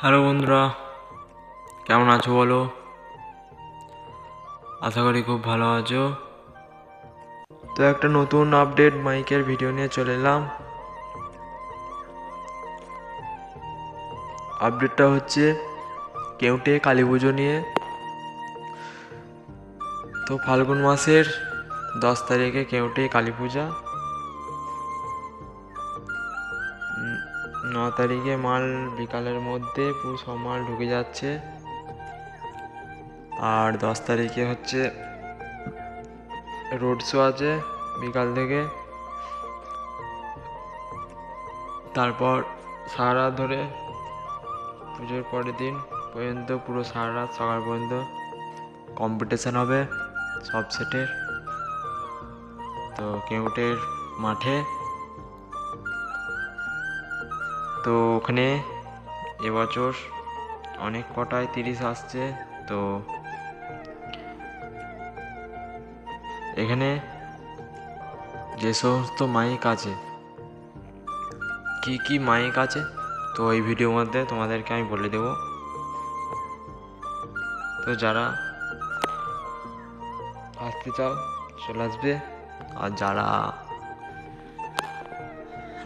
Hello বন্ধুরা, কেমন আছো বলো? আশা করি খুব ভালো আছো। তো একটা নতুন আপডেট মাইকের ভিডিও নিয়ে চলে এলাম। আপডেটটা হচ্ছে কেউটে কালী পুজো নিয়ে। তো ফাল্গুন মাসের দশ তারিখে কেউটে কালী পূজা। ন তারিখে মাল বিকালের মধ্যে পুরো সব মাল ঢুকে যাচ্ছে। আর দশ তারিখে হচ্ছে রোড শো আছে বিকাল থেকে। তারপর সারা ধরে পুজোর পরের দিন পর্যন্ত পুরো সারা রাত সকাল পর্যন্ত কম্পিটিশান হবে, সব সেটের তো কেউটের মাঠে তো ওখানে এবছর অনেক কটায় তিরিশ আসছে, তো এখানে যে সমস্ত মাইক আছে, কি কি মাইক আছে, তো এই ভিডিওর মধ্যে তোমাদেরকে আমি বলে দেব। তো যারা আসতে চাও, চলে আসবে। আর যারা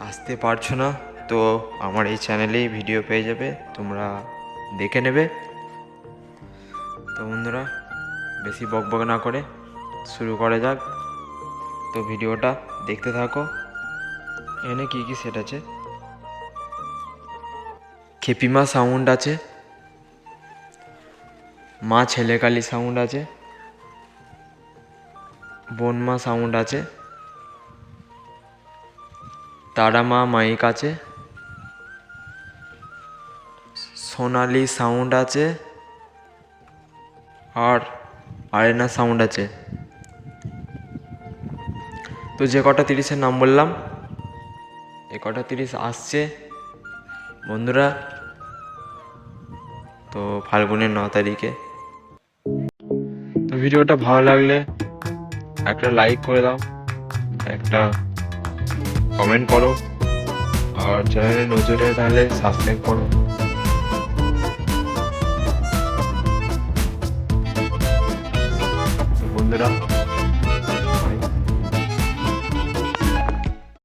আসতে পারছ না তো আমার এই চ্যানেলেই ভিডিও পেয়ে যাবে, তোমরা দেখে নেবে। তো বন্ধুরা, বেশি বকবক না করে শুরু করা যাক। তো ভিডিওটা দেখতে থাকো। এখানে কী কী সেট আছে? খেপিমা সাউন্ড আছে। মা ছেলেকালী সাউন্ড আছে। বনমা সাউন্ড আছে। তারামা মাইক আছে। সোনালি সাউন্ড আছে, আর আরেনা সাউন্ড আছে। তো যে কটা তিরিশের নাম বললাম, এ কটা তিরিশ আসছে। বন্ধুরা, তো ফাল্গুনের ন তারিখে। তো ভিডিওটা ভালো লাগলে একটা লাইক করে দাও, একটা কমেন্ট করো, আর চ্যানেলে নজরে তাহলে সাবস্ক্রাইব করো। বন্ধুরা